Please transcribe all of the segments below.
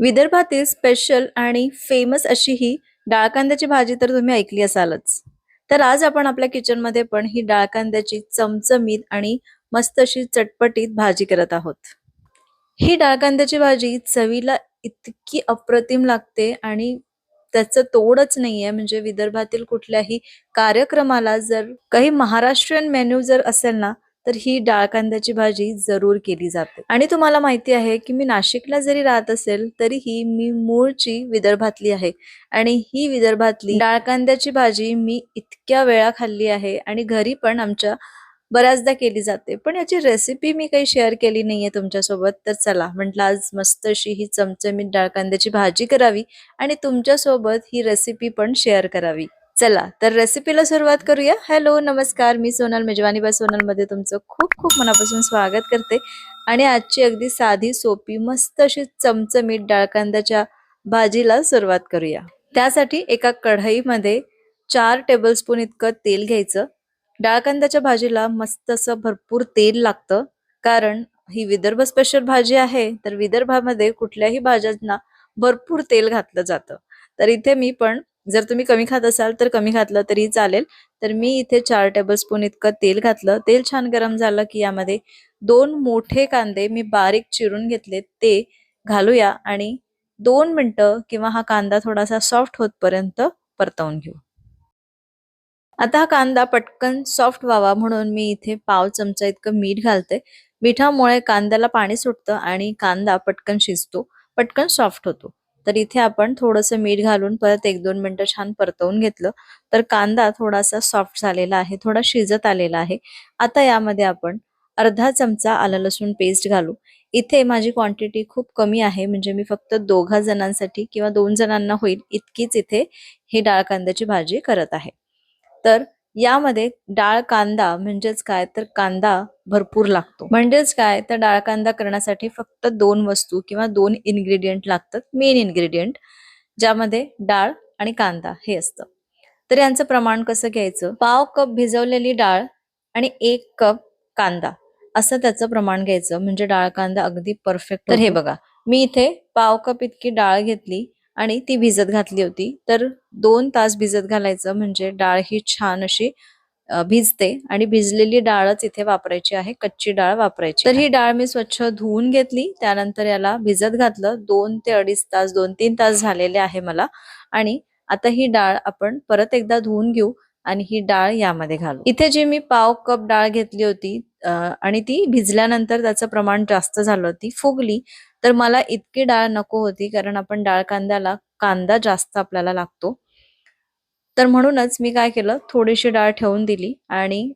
विदर्भातील स्पेशल आणि फेमस अशी ही डाळ कांद्याची भाजी तर तुम्ही ऐकली असालच. तर आज आपण आपल्या किचनमध्ये पण ही डाळ कांद्याची चमचमीत आणि मस्त अशी चटपटीत भाजी करत आहोत. ही डाळ कांद्याची भाजी चवीला इतकी अप्रतिम लागते आणि त्याचं तोडच नाहीये. म्हणजे विदर्भातील कुठल्याही कार्यक्रमाला जर काही महाराष्ट्रीयन मेन्यू जर असेल ना तर ही डाळ कांद्याची भाजी जरूर केली जाते. आणि तुम्हाला माहिती आहे की मी नाशिकला जरी राहत असेल तरीही मी मूळची विदर्भातली आहे. आणि ही विदर्भातली डाळ कांद्याची भाजी मी इतक्या वेळा खाल्ली आहे आणि घरी पण आमच्या बऱ्याचदा केली जाते. पण याची रेसिपी मी काही शेअर केली नाहीये तुमच्यासोबत तर चला म्हटलं आज मस्त अशी ही चमचमीत डाळ कांद्याची भाजी करावी आणि तुमच्यासोबत ही रेसिपी पण शेअर करावी. चला तर रेसिपीला सुरुवात करूया. हॅलो नमस्कार. मी सोनल मेजवानी बा सोनलमध्ये तुमचं खूप खूप मनापासून स्वागत करते. आणि आजची अगदी साधी सोपी मस्त अशी चमचमीत डाळकांद्याच्या भाजीला सुरुवात करूया. त्यासाठी एका कढईमध्ये चार टेबलस्पून इतकं तेल घ्यायचं. डाळकांद्याच्या भाजीला मस्त असं भरपूर तेल लागतं. कारण ही विदर्भ स्पेशल भाजी आहे तर विदर्भामध्ये कुठल्याही भाज्यांना भरपूर तेल घातलं जातं. तर इथे मी पण जर तुम्ही कमी खात असाल तर कमी घातलं तरी चालेल. तर मी इथे चार टेबलस्पून इतकं तेल घातलं. तेल छान गरम झालं की यामध्ये दोन मोठे कांदे मी बारीक चिरून घेतले ते घालूया आणि दोन मिनटं किंवा हा कांदा थोडासा सॉफ्ट होतपर्यंत परतवून घेऊ. आता हा कांदा पटकन सॉफ्ट व्हावा म्हणून मी इथे पाव चमचा इतकं मीठ घालते. मिठामुळे कांद्याला पाणी सुटतं आणि कांदा पटकन शिजतो पटकन सॉफ्ट होतो. तर इथे आपण थोडंसं मीठ घालून परत एक दोन मिनटं छान परतवून घेतलं. तर कांदा थोडासा सॉफ्ट झालेला आहे थोडा शिजत आलेला आहे. आता यामध्ये आपण अर्धा चमचा आलं लसूण पेस्ट घालू. इथे माझी क्वांटिटी खूप कमी आहे म्हणजे मी फक्त दोघा जणांसाठी किंवा दोन जणांना होईल इतकीच इथे ही डाळ कांद्याची भाजी करत आहे. तर यामध्ये डाळ कांदा म्हणजेच काय? तर कांदा भरपूर लागतो. म्हणजेच काय? तर डाळ कांदा करण्यासाठी फक्त दोन वस्तू किंवा दोन इन्ग्रेडियंट लागतात मेन इन्ग्रेडियंट ज्यामध्ये डाळ आणि कांदा हे असतं. तर यांचं प्रमाण कसं घ्यायचं? पाव कप भिजवलेली डाळ आणि एक कप कांदा. असं त्याचं प्रमाण घ्यायचं. म्हणजे डाळ कांदा अगदी परफेक्ट तर हे बघा. मी इथे पाव कप इतकी डाळ घेतली आणि ती भिजत घातली होती. तर दोन तास भिजत घालायचं म्हणजे डाळ ही छान अशी भिजते आणि भिजलेली डाळच इथे वापरायची आहे. कच्ची डाळ वापरायची तर ही डाळ मी स्वच्छ धुवून घेतली. त्यानंतर याला भिजत घातलं. दोन ते अडीच तास दोन तीन तास झालेले आहे मला. आणि आता ही डाळ आपण परत एकदा धुवून घेऊ. आणि ही डाळ यामध्ये घालू. इथे जी मी पाव कप डाळ घेतली होती आणि ती भिजल्यानंतर त्याचं प्रमाण जास्त झालं ती फुगली तर मला इतकी डाळ नको होती कारण आपण डाळ कांद्याला कांदा जास्त आपल्याला लागतो. तर म्हणूनच मी काय केलं थोडीशी डाळ ठेवून दिली आणि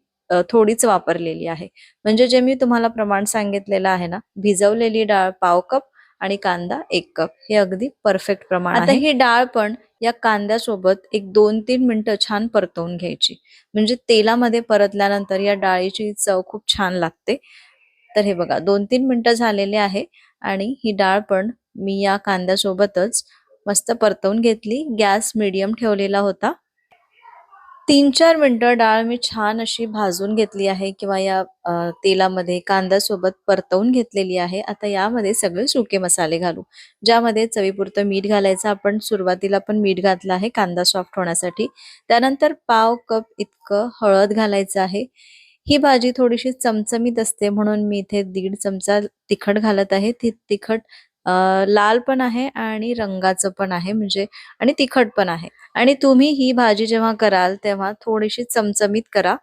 थोडीच वापरलेली आहे. म्हणजे जे मी तुम्हाला प्रमाण सांगितलेलं आहे ना भिजवलेली डाळ पाव कप आणि कांदा एक कप हे अगदी परफेक्ट प्रमाण आता ही डाळ पण या कांद्यासोबत एक दोन तीन मिनिटं छान परतवून घ्यायची. म्हणजे तेलामध्ये परतल्यानंतर या डाळीची चव खूप छान लागते. तर हे बघा दोन तीन मिनटं झालेले आहे आणि ही डाळ पण मी या कांद्यासोबतच मस्त परतवून घेतली. गॅस मिडियम ठेवलेला होता. तीन चार मिनिटं डाळ मी छान अशी भाजून घेतली आहे किंवा या अ, तेलामध्ये कांद्यासोबत परतवून घेतलेली आहे. आता यामध्ये सगळे सुके मसाले घालू ज्यामध्ये चवीपुरतं मीठ घालायचं. आपण सुरुवातीला पण मीठ घातलं आहे कांदा सॉफ्ट होण्यासाठी. त्यानंतर पाव कप इतकं हळद घालायचं आहे. ही भाजी थोडीशी चमचमीत असते म्हणून मी इथे दीड चमचा तिखट घालत आहे. ती तिखट अ, लाल पण आहे आणि रंगाचं पण आहे म्हणजे आणि तिखट पण आहे. आणि तुम्ही ही भाजी जेव्हा कराल तेव्हा थोडीशी चमचमीत करा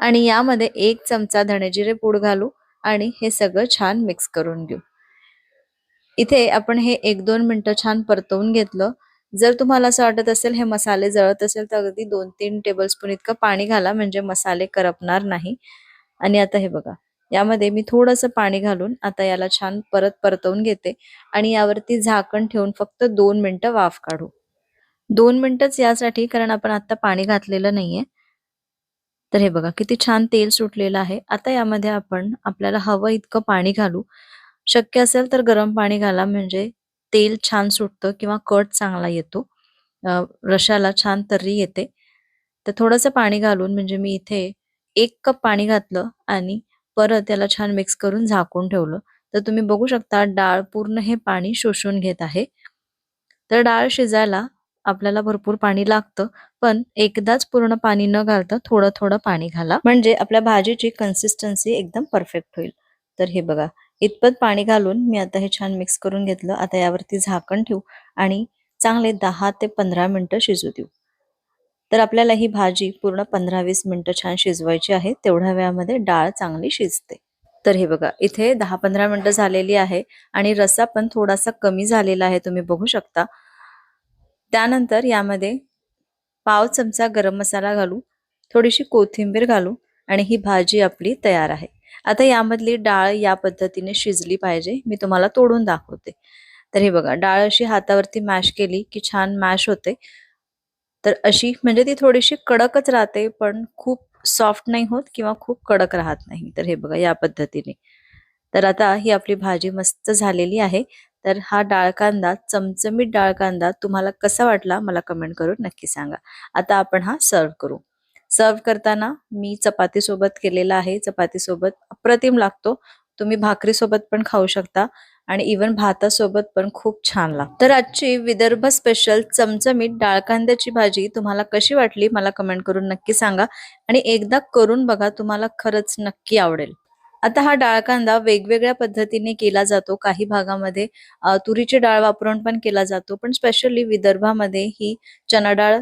आणि यामध्ये एक चमचा धणेजिरे पूड घालू आणि हे सगळं छान मिक्स करून घेऊ. इथे आपण हे एक दोन मिनटं छान परतवून घेतलं. जर तुम्हाला असं वाटत असेल हे मसाले जळत असेल तर अगदी दोन तीन टेबलस्पून इतकं पाणी घाला म्हणजे मसाले करपणार नाही. आणि आता हे बघा. यामध्ये मी थोडंसं पाणी घालून आता याला छान परत परतवून घेते आणि यावरती झाकण ठेवून फक्त दोन मिनटं वाफ काढू. दोन मिनटंच यासाठी कारण आपण आता पाणी घातलेलं नाहीये. तर हे बघा किती छान तेल सुटलेलं आहे. आता यामध्ये आपण आपल्याला हवं इतकं पाणी घालू. शक्य असेल तर गरम पाणी घाला म्हणजे तेल छान सुटतं किंवा कट चांगला येतो. रशाला छान तर्री येते. तर थोडंसं पाणी घालून म्हणजे मी इथे एक कप पाणी घातलं आणि परत त्याला छान मिक्स करून झाकून ठेवलं. तर तुम्ही बघू शकता डाळ पूर्ण हे पाणी शोषून घेत आहे. तर डाळ शिजायला आपल्याला भरपूर पाणी लागतं पण एकदाच पूर्ण पाणी न घालता थोडं थोडं पाणी घाला. म्हणजे आपल्या भाजीची कन्सिस्टन्सी एकदम परफेक्ट होईल. तर हे बघा इतपत पाणी घालून मी आता हे छान मिक्स करून घेतलं. आता यावरती झाकण ठेवू आणि चांगले दहा ते पंधरा मिनिटं शिजू देऊ. तर आपल्याला ही भाजी पूर्ण पंधरा वीस मिनिटं छान शिजवायची आहे. तेवढ्या वेळामध्ये डाळ चांगली शिजते. तर हे बघा इथे दहा पंधरा मिनिटं झालेली आहे आणि रसा पण थोडासा कमी झालेला आहे तुम्ही बघू शकता. त्यानंतर यामध्ये पाव चमचा गरम मसाला घालू थोडीशी कोथिंबीर घालू आणि ही भाजी आपली तयार आहे. आता यामधली डाळ या पद्धतीने शिजली पाहिजे मी तुम्हाला तोडून दाखवते. तर हे बघा डाळ अशी हातावरती मॅश केली की छान मॅश होते. तर अशी म्हणजे ती थोडीशी कडकच राहते पण खूप सॉफ्ट नाही होत किंवा खूप कडक राहत नाही. तर हे बघा या पद्धतीने. तर आता ही आपली भाजी मस्त झालेली आहे. तर हा डाळ कांदा चमचमीत डाळ कांदा तुम्हाला कसा वाटला मला कमेंट करून नक्की सांगा. आता आपण हा सर्व करू. सर्व करताना मी चपातीसोबत केलेला आहे. चपातीसोबत अप्रतिम लागतो. तुम्ही भाकरी सोबत पण खाऊ शकता आणि इवन भातासोबत पण खूप छान लागतं तर आजची विदर्भ स्पेशल चमचमीत डाळ कांद्याची भाजी तुम्हाला कशी वाटली मला कमेंट करून नक्की सांगा आणि एकदा करून बघा तुम्हाला खरंच नक्की आवडेल. आता हा डाळ कांदा वेगवेगळ्या पद्धतीने केला जातो. काही भागामध्ये तुरीची डाळ वापरून पण केला जातो. पण स्पेशली विदर्भामध्ये ही चना डाळ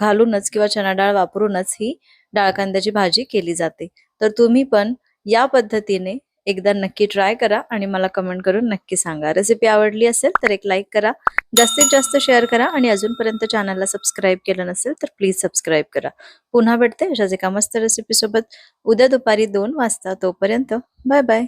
घालूनच किंवा चना डाळ वापरूनच ही डाळ कांद्याची भाजी केली जाते. तर तुम्ही पण या पद्धतीने एकदा नक्की ट्राय करा आणि मला कमेंट करून नक्की सांगा. रेसिपी आवडली असेल तर एक लाईक करा. जास्तीत जास्त शेअर करा आणि अजूनपर्यंत चॅनलला सबस्क्राईब केलं नसेल तर प्लीज सबस्क्राईब करा. पुन्हा भेटते अशाच एका मस्त रेसिपी सोबत. उद्या दुपारी दोन वाजता तोपर्यंत. Bye bye